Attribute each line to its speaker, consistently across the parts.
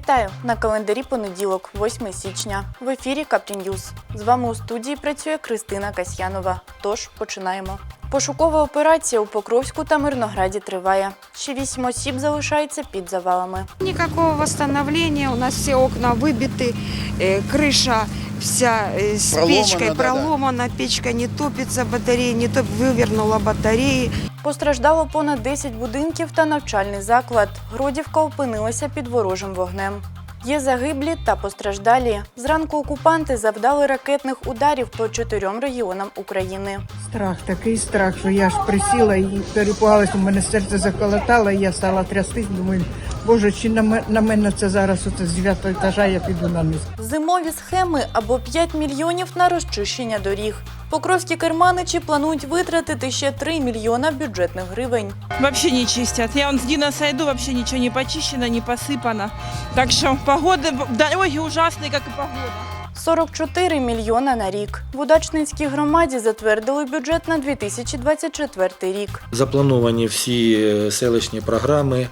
Speaker 1: Вітаю на календарі понеділок, 8 січня. В ефірі Каптін'юз. З вами у студії працює Кристина Касьянова. Тож починаємо. Пошукова операція у Покровську та Мирнограді триває. Ще вісім осіб залишається під завалами.
Speaker 2: Никакого восстановления, у нас все окна выбиты, э, крыша вся э, с
Speaker 3: Проломана,
Speaker 2: печкой
Speaker 3: да-да.
Speaker 2: проломана, печка не топится, батарея не топ, вывернула батареи.
Speaker 1: Постраждало понад 10 будинків та навчальний заклад. Гродівка опинилася під ворожим вогнем. Є загиблі та постраждалі. Зранку окупанти завдали ракетних ударів по чотирьом регіонам України.
Speaker 4: Страх, такий страх, що я ж присіла і перепугалася. у мене серце заколотало, і я стала трястись, думаю, боже, чи на, на мене це зараз оце з 9 етажа я піду на низ.
Speaker 1: Зимові схеми або 5 мільйонів на розчищення доріг. Покровські керманичі планують витратити ще 3 мільйона бюджетних гривень.
Speaker 5: Вообще не чистят. Я вон с Дина сойду, вообще ничего не почищено, не посыпано. Так что погода, дороги ужасные, как и погода.
Speaker 1: 44 мільйона на рік. В Удачненській громаді затвердили бюджет на 2024 рік.
Speaker 6: Заплановані всі е, селищні програми,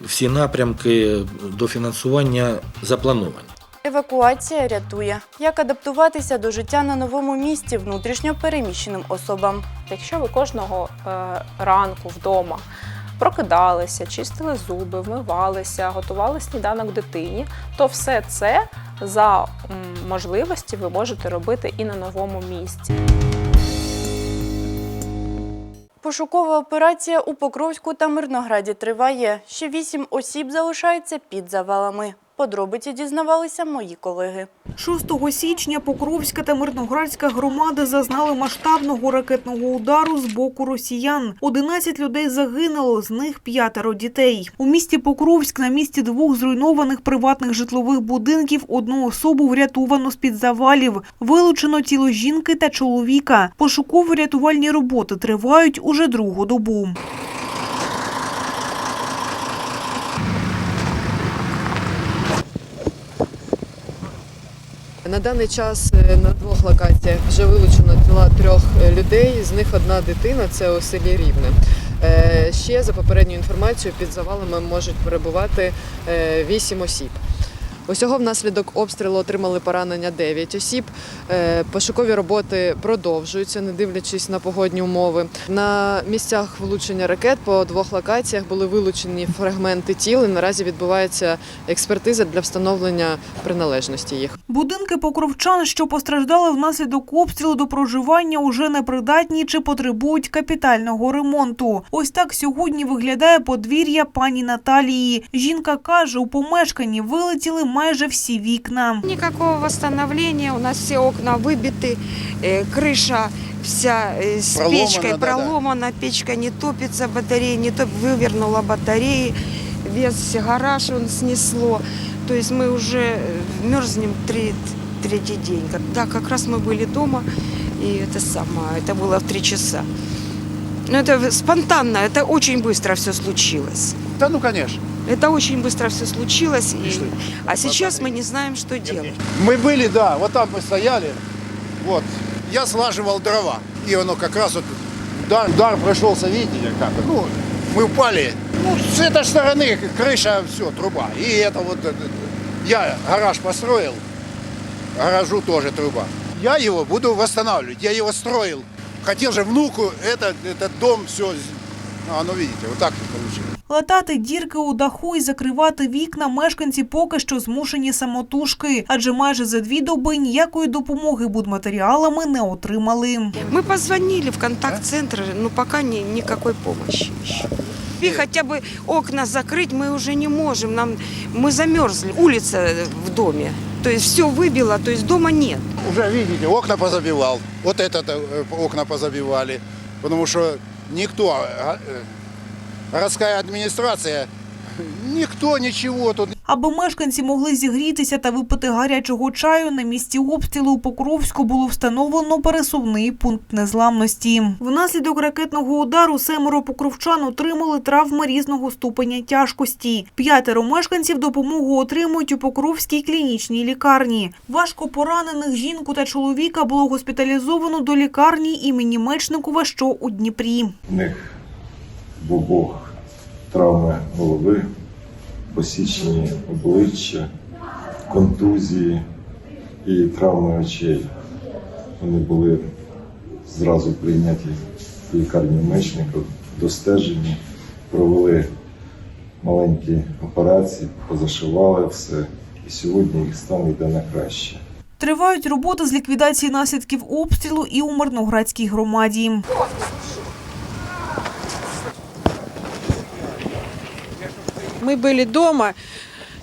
Speaker 6: всі напрямки до фінансування заплановані.
Speaker 1: Евакуація рятує. Як адаптуватися до життя на новому місці внутрішньо переміщеним особам?
Speaker 7: Якщо ви кожного е, ранку вдома прокидалися, чистили зуби, вмивалися, готували сніданок дитині, то все це за можливості ви можете робити і на новому місці.
Speaker 1: Пошукова операція у Покровську та Мирнограді триває. Ще вісім осіб залишається під завалами. Подробиці дізнавалися мої колеги.
Speaker 8: 6 січня Покровська та Мирноградська громади зазнали масштабного ракетного удару з боку росіян. 11 людей загинуло, з них п'ятеро дітей. У місті Покровськ на місці двох зруйнованих приватних житлових будинків одну особу врятовано з-під завалів. Вилучено тіло жінки та чоловіка. Пошуково-рятувальні роботи тривають уже другу добу.
Speaker 9: На даний час е, на двох локаціях вже вилучено тіла трьох е, людей, з них одна дитина це у селі Рівне. Е, Ще за попередньою інформацією під завалами можуть перебувати е, вісім осіб. Усього внаслідок обстрілу отримали поранення 9 осіб. Пошукові роботи продовжуються, не дивлячись на погодні умови. На місцях влучення ракет по двох локаціях були вилучені фрагменти тіл. і Наразі відбувається експертиза для встановлення приналежності їх.
Speaker 8: Будинки покровчан, що постраждали внаслідок обстрілу до проживання, уже непридатні чи потребують капітального ремонту. Ось так сьогодні виглядає подвір'я пані Наталії. Жінка каже, у помешканні вилетіли майже всі вікна.
Speaker 2: Никакого восстановления, у нас все окна выбиты, э, крыша вся э, с
Speaker 3: Проломана,
Speaker 2: печкой
Speaker 3: да-да.
Speaker 2: проломана, печка не топится, батарея не топ, вывернула батареи, весь гараж он снесло. То есть мы уже э, мерзнем три, третий день. Да, как раз мы были дома, и это самое, это было в три часа. Ну, это спонтанно, это очень быстро все случилось.
Speaker 3: Да ну, конечно.
Speaker 2: Это очень быстро все случилось, и-
Speaker 3: Пришли.
Speaker 2: а сейчас мы не знаем, что делать.
Speaker 3: Мы были, да, вот там мы стояли. Вот. Я слаживал дрова. И оно как раз вот удар, удар прошелся, видите, как. Ну, мы упали. Ну, с этой стороны крыша, все, труба. И это вот, э, я гараж построил, гаражу тоже труба. Я его буду восстанавливать, я его строил. Хотел же внуку этот, этот дом, все, а, ну видите, вот так получилось.
Speaker 8: Латати дірки у даху і закривати вікна мешканці поки що змушені самотужки, адже майже за дві доби ніякої допомоги будматеріалами не отримали.
Speaker 2: Мы позвонили в контакт-центр, но пока ни, никакой И хотя бы окна закрыть мы уже не можем. Нам, мы замерзли. Улица в доме. То есть все выбило, то есть дома нет.
Speaker 3: Уже видите, окна позабивал. Вот это э, окна позабивали. Потому что никто, а, э, городская администрация, никто ничего тут
Speaker 8: Аби мешканці могли зігрітися та випити гарячого чаю, на місці обстрілу у Покровську було встановлено пересувний пункт незламності. Внаслідок ракетного удару семеро покровчан отримали травми різного ступеня тяжкості. П'ятеро мешканців допомогу отримують у Покровській клінічній лікарні. Важко поранених жінку та чоловіка було госпіталізовано до лікарні імені Мечникова, що у Дніпрі.
Speaker 10: В них в обох травми голови, посічені обличчя, контузії і травми очей. Вони були зразу прийняті в лікарню мечників, достежені, провели маленькі операції, позашивали все. І сьогодні їх стан йде на краще.
Speaker 8: Тривають роботи з ліквідації наслідків обстрілу і у Мирноградській громаді.
Speaker 11: Мы были дома,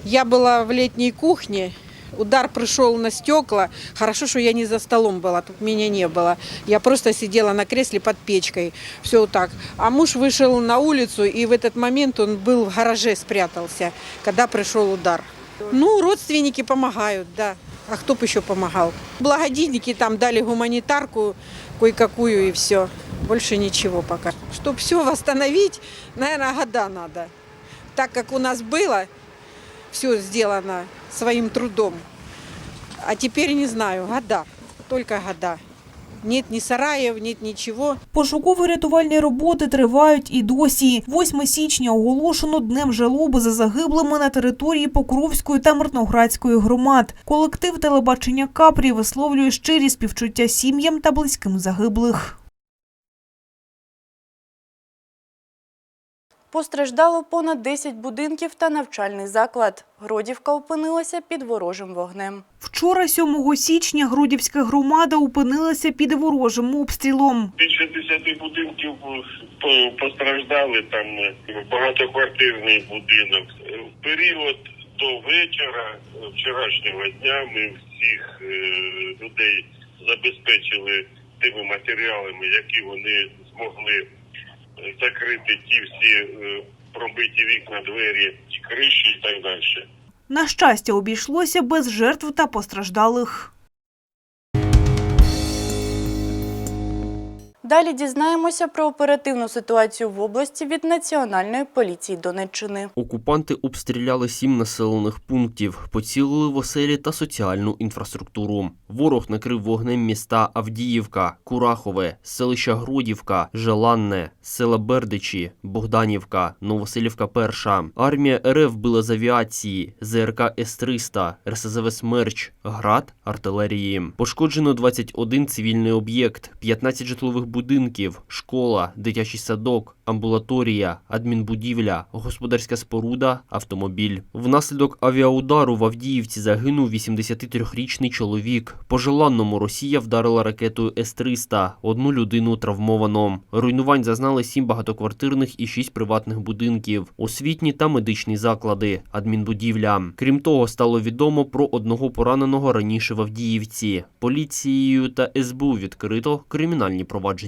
Speaker 11: я была в летней кухне, удар пришел на стекла. Хорошо, что я не за столом была, тут меня не было. Я просто сидела на кресле под печкой, все вот так. А муж вышел на улицу, и в этот момент он был в гараже, спрятался, когда пришел удар. Ну, родственники помогают, да. А кто бы еще помогал? Благодетники там дали гуманитарку кое-какую и все. Больше ничего пока. Чтобы все восстановить, наверное, года надо так как у нас было все сделано своим трудом. А теперь не знаю, года, только года. Нет ни сараев, нет ничего.
Speaker 8: Пошуково-рятувальні роботи тривають і досі. 8 січня оголошено днем жалоби за загиблими на території Покровської та Мирноградської громад. Колектив телебачення Капрі висловлює щирі співчуття сім'ям та близьким загиблих.
Speaker 1: Постраждало понад 10 будинків та навчальний заклад. Гродівка опинилася під ворожим вогнем.
Speaker 8: Вчора, 7 січня, Грудівська громада опинилася під ворожим обстрілом.
Speaker 12: Більше десяти будинків по- постраждали, там е, багатоквартирний будинок. Е, В період до вечора е, вчорашнього дня ми всіх е, людей забезпечили тими матеріалами, які вони змогли е, закрити ті всі е, пробиті вікна, двері, криші і так далі.
Speaker 8: На щастя, обійшлося без жертв та постраждалих.
Speaker 1: Далі дізнаємося про оперативну ситуацію в області від Національної поліції Донеччини.
Speaker 13: Окупанти обстріляли сім населених пунктів, поцілили в оселі та соціальну інфраструктуру. Ворог накрив вогнем міста Авдіївка, Курахове, селища Гродівка, Желанне, села Бердичі, Богданівка, Новоселівка Перша. Армія РФ била з авіації, ЗРК С-300, РСЗВ «Смерч», град, артилерії. Пошкоджено 21 цивільний об'єкт, 15 житлових будинків, школа, дитячий садок, амбулаторія, адмінбудівля, господарська споруда, автомобіль. Внаслідок авіаудару в Авдіївці загинув 83-річний чоловік. По желанному Росія вдарила ракетою С-300. Одну людину травмовано. Руйнувань зазнали сім багатоквартирних і шість приватних будинків, освітні та медичні заклади, адмінбудівля. Крім того, стало відомо про одного пораненого раніше в Авдіївці. Поліцією та СБУ відкрито кримінальні провадження.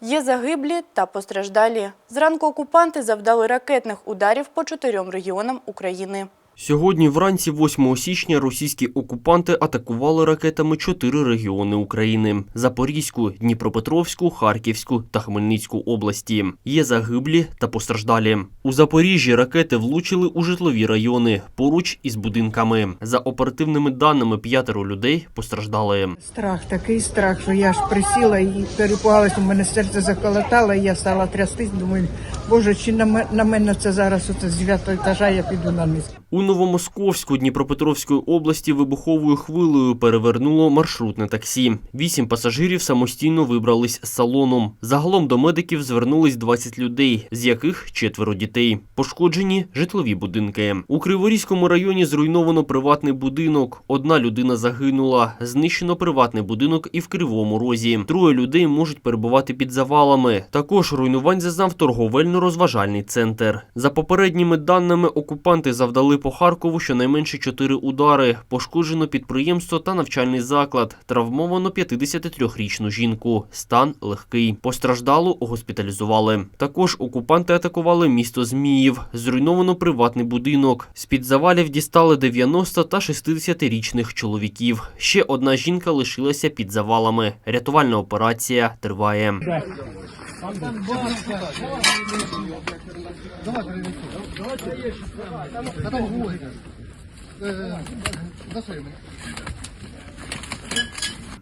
Speaker 1: Є загиблі та постраждалі. Зранку окупанти завдали ракетних ударів по чотирьом регіонам України.
Speaker 13: Сьогодні вранці 8 січня російські окупанти атакували ракетами чотири регіони України: Запорізьку, Дніпропетровську, Харківську та Хмельницьку області. Є загиблі та постраждалі. У Запоріжжі ракети влучили у житлові райони поруч із будинками. За оперативними даними, п'ятеро людей постраждали.
Speaker 4: Страх, такий страх, що я ж присіла і перепугалась, у мене серце заколотало, і я стала трястись, думаю, боже, чи на, на мене це зараз оце з 9 етажа я піду на низ.
Speaker 13: У Новомосковську Дніпропетровської області вибуховою хвилею перевернуло маршрутне таксі. Вісім пасажирів самостійно вибрались з салону. Загалом до медиків звернулись 20 людей, з яких четверо дітей. Пошкоджені житлові будинки. У Криворізькому районі зруйновано приватний будинок. Одна людина загинула. Знищено приватний будинок і в Кривому Розі. Троє людей можуть перебувати під завалами. Також руйнувань зазнав торговельно-розважальний центр. За попередніми даними, окупанти завдали по Харкову щонайменше чотири удари. Пошкоджено підприємство та навчальний заклад. Травмовано 53-річну жінку. Стан легкий. Постраждалу госпіталізували. Також окупанти атакували місто Зміїв. Зруйновано приватний будинок. З-під завалів дістали 90 та 60-річних чоловіків. Ще одна жінка лишилася під завалами. Рятувальна операція триває.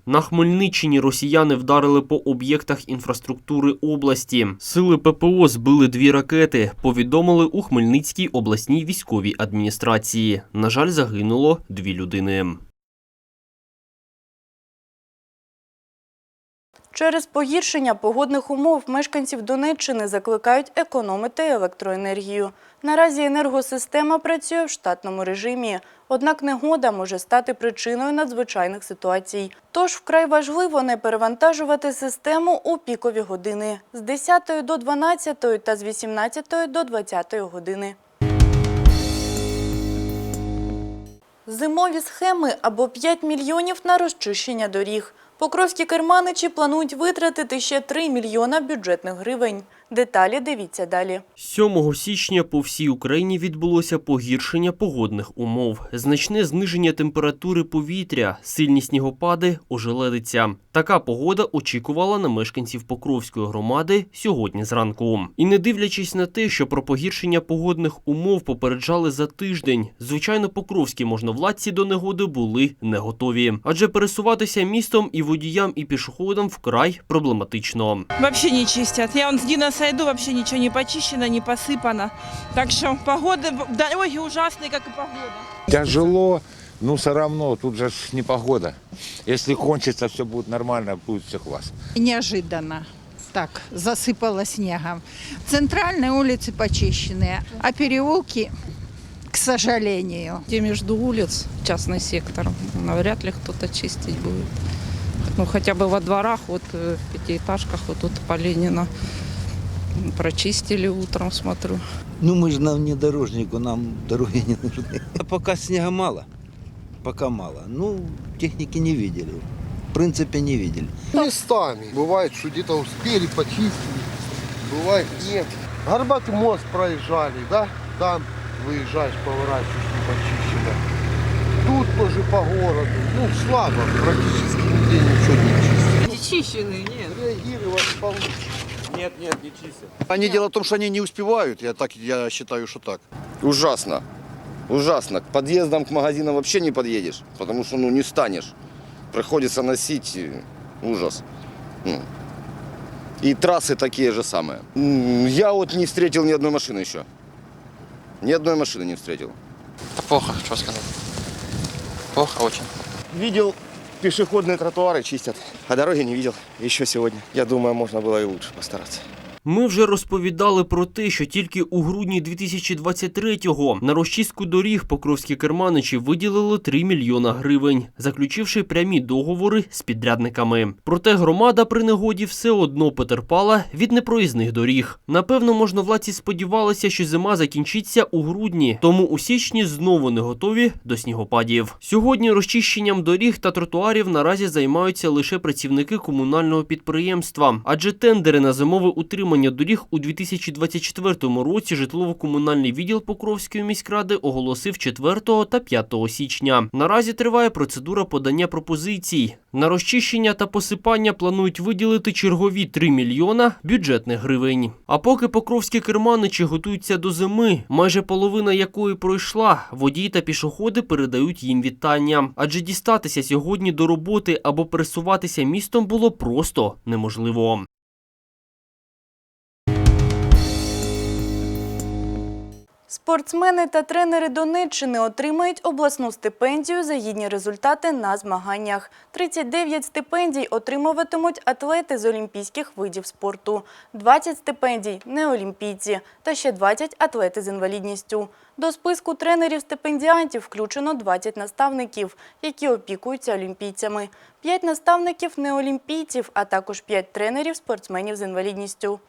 Speaker 13: На Хмельниччині росіяни вдарили по об'єктах інфраструктури області. Сили ППО збили дві ракети. Повідомили у Хмельницькій обласній військовій адміністрації. На жаль, загинуло дві людини.
Speaker 1: Через погіршення погодних умов мешканців Донеччини закликають економити електроенергію. Наразі енергосистема працює в штатному режимі, однак негода може стати причиною надзвичайних ситуацій. Тож вкрай важливо не перевантажувати систему у пікові години з 10 до 12 та з 18 до 20 години. Зимові схеми або 5 мільйонів на розчищення доріг. Покровські керманичі планують витратити ще 3 мільйона бюджетних гривень. Деталі дивіться далі.
Speaker 13: 7 січня по всій Україні відбулося погіршення погодних умов, значне зниження температури повітря, сильні снігопади, ожеледиця. Така погода очікувала на мешканців Покровської громади сьогодні зранку. І не дивлячись на те, що про погіршення погодних умов попереджали за тиждень, звичайно, покровські можновладці до негоди були не готові, адже пересуватися містом і водіям, і пішоходам вкрай проблематично.
Speaker 5: Вообще не чистят. Я вон с Дина сойду, вообще ничего не почищено, не посыпано. Так что погода, дороги ужасные, как и погода.
Speaker 14: Тяжело, но все равно, тут же не погода. Если кончится, все будет нормально, будет все классно.
Speaker 15: Неожиданно. Так, засыпало снегом. Центральные улицы почищенные, а переулки, к сожалению.
Speaker 16: Где между улиц, частный сектор, навряд ли кто-то чистить будет. Ну, хотя бы во дворах, вот э, в пятиэтажках, вот тут по Ленина прочистили утром, смотрю.
Speaker 17: Ну, мы же на внедорожнику, нам дороги не нужны. А пока снега мало, пока мало. Ну, техники не видели. В принципе, не видели.
Speaker 18: Местами. Бывает, что где-то успели, почистили. Бывает, нет. Горбатый мост проезжали, да? Там выезжаешь, поворачиваешь, не почищено. Тут тоже по городу. Ну, слабо, практически нигде ничего не чистят.
Speaker 16: Чищенные, нет.
Speaker 18: Реагировать получше.
Speaker 19: Нет, нет, не чистят.
Speaker 20: Они дело в том, что они не успевают, я, так, я считаю, что так. Ужасно. Ужасно. К подъездам, к магазинам вообще не подъедешь, потому что ну, не станешь. Приходится носить э, ужас. И трассы такие же самые. Я вот не встретил ни одной машины еще. Ни одной машины не встретил.
Speaker 19: Да плохо, что сказать. Плохо очень.
Speaker 20: Видел пешеходные тротуары чистят, а дороги не видел еще сегодня. Я думаю, можно было и лучше постараться.
Speaker 13: Ми вже розповідали про те, що тільки у грудні 2023-го на розчистку доріг покровські керманичі виділили 3 мільйона гривень, заключивши прямі договори з підрядниками. Проте громада при негоді все одно потерпала від непроїзних доріг. Напевно, можновладці сподівалися, що зима закінчиться у грудні, тому у січні знову не готові до снігопадів. Сьогодні розчищенням доріг та тротуарів наразі займаються лише працівники комунального підприємства, адже тендери на зимове утримання доріг у 2024 році житлово-комунальний відділ Покровської міськради оголосив 4 та 5 січня. Наразі триває процедура подання пропозицій. На розчищення та посипання планують виділити чергові 3 мільйона бюджетних гривень. А поки покровські керманичі готуються до зими, майже половина якої пройшла, водії та пішоходи передають їм вітання. Адже дістатися сьогодні до роботи або пересуватися містом було просто неможливо.
Speaker 1: Спортсмени та тренери Донеччини отримають обласну стипендію за гідні результати на змаганнях. 39 стипендій отримуватимуть атлети з олімпійських видів спорту, 20 стипендій – неолімпійці та ще 20 – атлети з інвалідністю. До списку тренерів-стипендіантів включено 20 наставників, які опікуються олімпійцями, 5 наставників неолімпійців, а також 5 тренерів спортсменів з інвалідністю.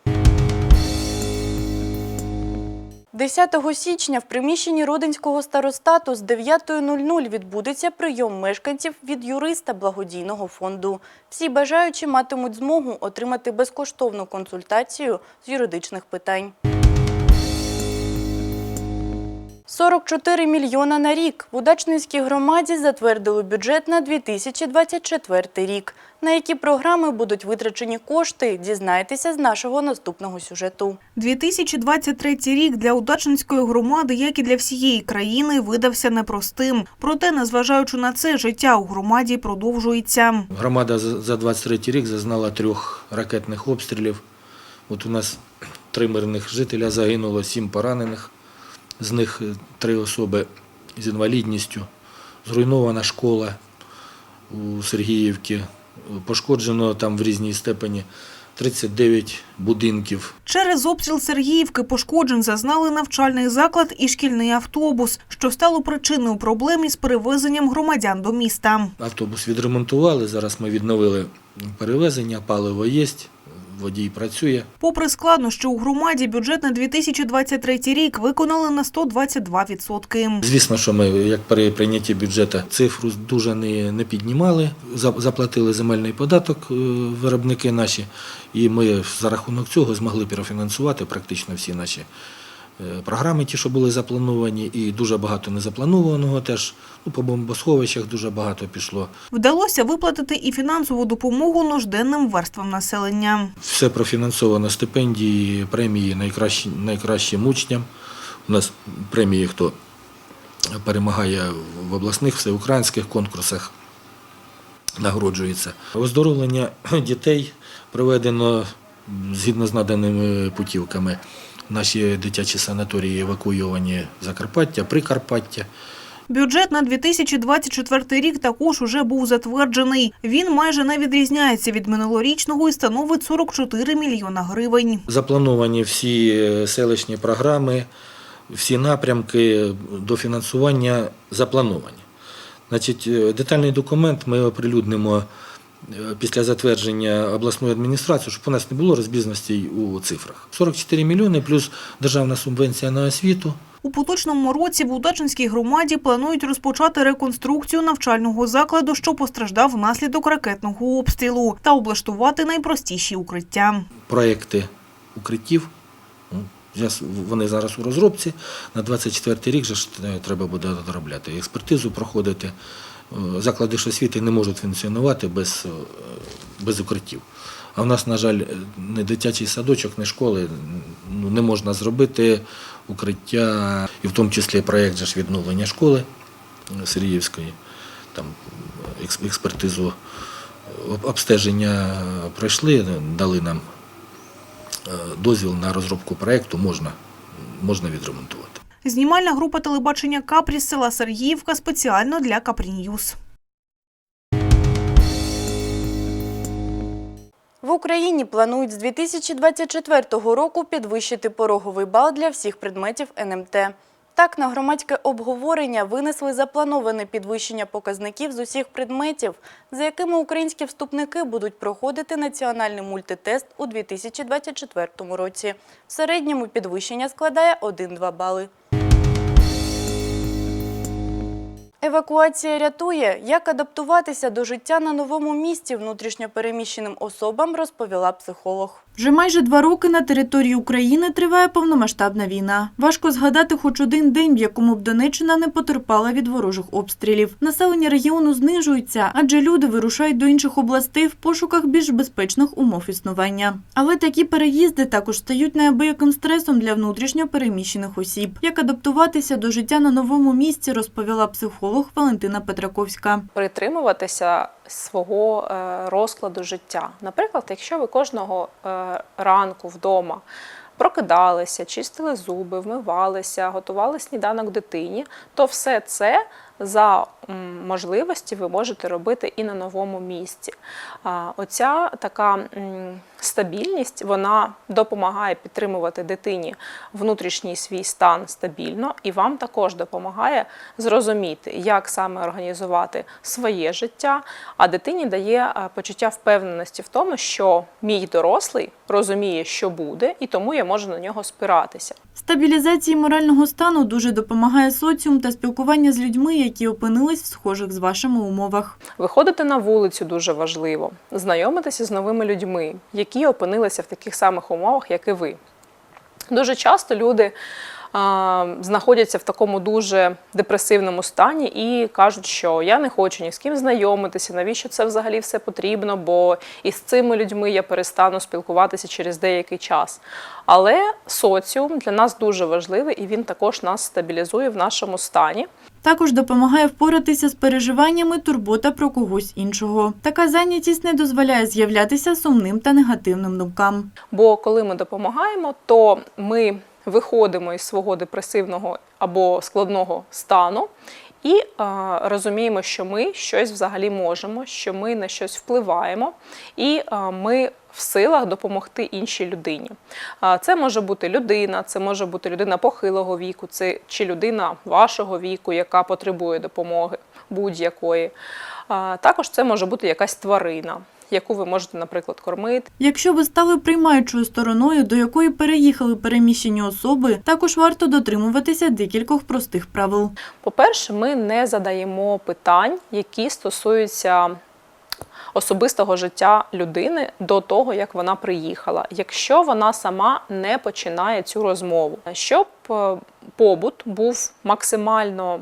Speaker 1: 10 січня в приміщенні Родинського старостату з 9.00 відбудеться прийом мешканців від юриста благодійного фонду. Всі бажаючі матимуть змогу отримати безкоштовну консультацію з юридичних питань. 44 мільйона на рік в Удачненській громаді затвердили бюджет на 2024 рік. На які програми будуть витрачені кошти, дізнайтеся з нашого наступного сюжету.
Speaker 8: 2023 рік для Удачненської громади, як і для всієї країни, видався непростим. Проте, незважаючи на це, життя у громаді продовжується.
Speaker 6: Громада за за 23 рік зазнала трьох ракетних обстрілів. От у нас три мирних жителя загинуло, сім поранених. З них е, три особи з інвалідністю. Зруйнована школа у Сергіївці. Пошкоджено там в різній степені 39 будинків.
Speaker 8: Через обстріл Сергіївки пошкоджень зазнали навчальний заклад і шкільний автобус, що стало причиною проблем із перевезенням громадян до міста.
Speaker 6: Автобус відремонтували. Зараз ми відновили перевезення, паливо є, водій працює.
Speaker 8: Попри складнощі у громаді, бюджет на 2023 рік виконали на 122%.
Speaker 6: Звісно, що ми, як при прийнятті бюджету, цифру дуже не, не піднімали. Заплатили земельний податок е, виробники наші, і ми за рахунок цього змогли перефінансувати практично всі наші програми, ті, що були заплановані, і дуже багато незапланованого теж. Ну, по бомбосховищах дуже багато пішло.
Speaker 8: Вдалося виплатити і фінансову допомогу нужденним верствам населення.
Speaker 6: Все профінансовано стипендії, премії найкращі, найкращим учням. У нас премії, хто перемагає в обласних всеукраїнських конкурсах, нагороджується. Оздоровлення дітей проведено згідно з наданими путівками. Наші дитячі санаторії евакуйовані Закарпаття, Прикарпаття.
Speaker 8: Бюджет на 2024 рік також уже був затверджений. Він майже не відрізняється від минулорічного і становить 44 мільйона гривень.
Speaker 6: Заплановані всі е, селищні програми, всі напрямки до фінансування заплановані. Значить, е, детальний документ ми оприлюднимо після затвердження обласної адміністрації, щоб у нас не було розбіжностей у цифрах. 44 мільйони плюс державна субвенція на освіту.
Speaker 8: У поточному році в Удачинській громаді планують розпочати реконструкцію навчального закладу, що постраждав внаслідок ракетного обстрілу, та облаштувати найпростіші укриття.
Speaker 6: проекти укриттів. Ну, Вони зараз у розробці. На 24 рік же ж е, треба буде доробляти. Експертизу проходити. Е, Заклади освіти не можуть функціонувати без, е, без укриттів. А в нас, на жаль, не дитячий садочок, не школи ну, не можна зробити укриття, і в тому числі проєкт відновлення школи е, Сергіївської. Там експертизу обстеження пройшли, дали нам е, дозвіл на розробку проєкту, можна, можна відремонтувати.
Speaker 8: Знімальна група телебачення Капрі з села Сергіївка спеціально для Капріньюз.
Speaker 1: В Україні планують з 2024 року підвищити пороговий бал для всіх предметів НМТ. Так, на громадське обговорення винесли заплановане підвищення показників з усіх предметів, за якими українські вступники будуть проходити національний мультитест у 2024 році. В середньому підвищення складає 1-2 бали. Евакуація рятує. Як адаптуватися до життя на новому місці внутрішньопереміщеним особам, розповіла психолог. Вже майже два роки на території України триває повномасштабна війна. Важко згадати хоч один день, в якому б Донеччина не потерпала від ворожих обстрілів. Населення регіону знижується, адже люди вирушають до інших областей в пошуках більш безпечних умов існування. Але такі переїзди також стають неабияким стресом для внутрішньо переміщених осіб. Як адаптуватися до життя на новому місці, розповіла психолог Валентина Петраковська.
Speaker 7: притримуватися свого е, розкладу життя. Наприклад, якщо ви кожного е, ранку вдома прокидалися, чистили зуби, вмивалися, готували сніданок дитині, то все це за можливості ви можете робити і на новому місці. Оця така стабільність вона допомагає підтримувати дитині внутрішній свій стан стабільно, і вам також допомагає зрозуміти, як саме організувати своє життя. А дитині дає е, почуття впевненості в тому, що мій дорослий розуміє, що буде, і тому я можу на нього спиратися.
Speaker 1: Стабілізації морального стану дуже допомагає соціум та спілкування з людьми, які опинились в схожих з вашими умовах.
Speaker 7: Виходити на вулицю дуже важливо, знайомитися з новими людьми, які опинилися в таких самих умовах, як і ви. Дуже часто люди а, знаходяться в такому дуже депресивному стані і кажуть, що я не хочу ні з ким знайомитися, навіщо це взагалі все потрібно, бо із цими людьми я перестану спілкуватися через деякий час. Але соціум для нас дуже важливий і він також нас стабілізує в нашому стані.
Speaker 1: Також допомагає впоратися з переживаннями турбота про когось іншого. Така зайнятість не дозволяє з'являтися сумним та негативним думкам.
Speaker 7: Бо коли ми допомагаємо, то ми виходимо із свого депресивного або складного стану і е, розуміємо, що ми щось взагалі можемо, що ми на щось впливаємо, і е, ми в силах допомогти іншій людині. А Це може бути людина, це може бути людина похилого віку, це чи людина вашого віку, яка потребує допомоги будь-якої. Також це може бути якась тварина, яку ви можете, наприклад, кормити.
Speaker 1: Якщо ви стали приймаючою стороною, до якої переїхали переміщені особи, також варто дотримуватися декількох простих правил.
Speaker 7: По-перше, ми не задаємо питань, які стосуються особистого життя людини до того, як вона приїхала, якщо вона сама не починає цю розмову, щоб е, побут був максимально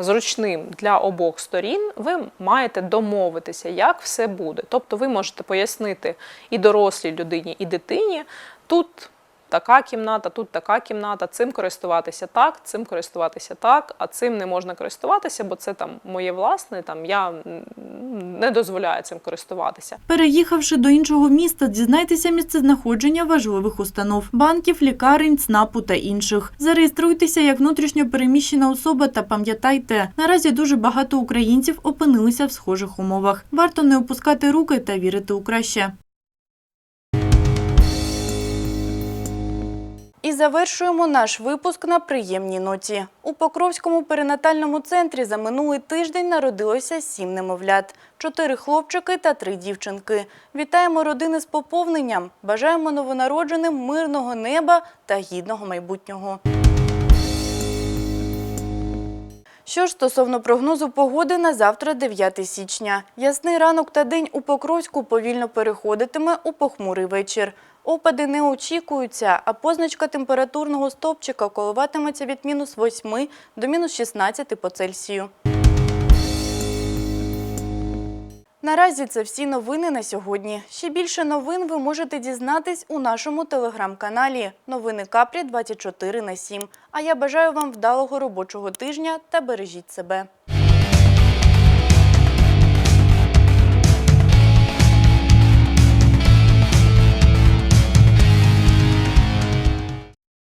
Speaker 7: зручним для обох сторін, ви маєте домовитися, як все буде. Тобто ви можете пояснити і дорослій людині, і дитині тут. Така кімната, тут така кімната, цим користуватися так, цим користуватися так, а цим не можна користуватися, бо це там моє власне, там я не дозволяю цим користуватися.
Speaker 1: Переїхавши до іншого міста, дізнайтеся місцезнаходження важливих установ, банків, лікарень, ЦНАПу та інших. Зареєструйтеся як внутрішньо переміщена особа та пам'ятайте, наразі дуже багато українців опинилися в схожих умовах. Варто не опускати руки та вірити у краще. Завершуємо наш випуск на приємній ноті. У Покровському перинатальному центрі за минулий тиждень народилося сім немовлят, чотири хлопчики та три дівчинки. Вітаємо родини з поповненням. Бажаємо новонародженим мирного неба та гідного майбутнього. Що ж стосовно прогнозу погоди на завтра, 9 січня. Ясний ранок та день у Покровську повільно переходитиме у похмурий вечір. Опади не очікуються, а позначка температурного стопчика коливатиметься від мінус 8 до мінус 16 по Цельсію. Наразі це всі новини на сьогодні. Ще більше новин ви можете дізнатись у нашому телеграм-каналі Новини Капрі 24 на 7. А я бажаю вам вдалого робочого тижня та бережіть себе.